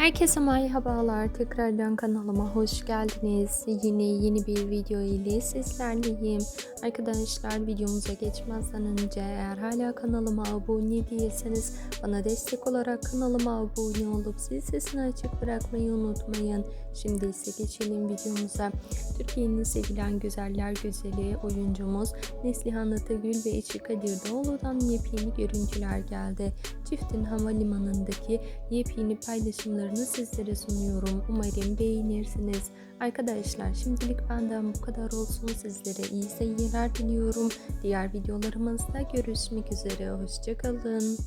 Herkese merhabalar. Tekrardan kanalıma hoş geldiniz. Yine yeni bir video ile sizlerleyim. Arkadaşlar videomuza geçmezden önce eğer hala kanalıma abone değilseniz bana destek olarak kanalıma abone olup zil sesini açık bırakmayı unutmayın. Şimdi ise geçelim videomuza. Türkiye'nin sevilen güzeller güzeli oyuncumuz Neslihan Atagül ve eşi Kadir Doğulu'dan yepyeni görüntüler geldi. Çiftin havalimanındaki yepyeni paylaşımlarını sizlere sunuyorum. Umarım beğenirsiniz. Arkadaşlar şimdilik benden bu kadar olsun. Sizlere iyi seyirler diliyorum. Diğer videolarımızda görüşmek üzere. Hoşçakalın.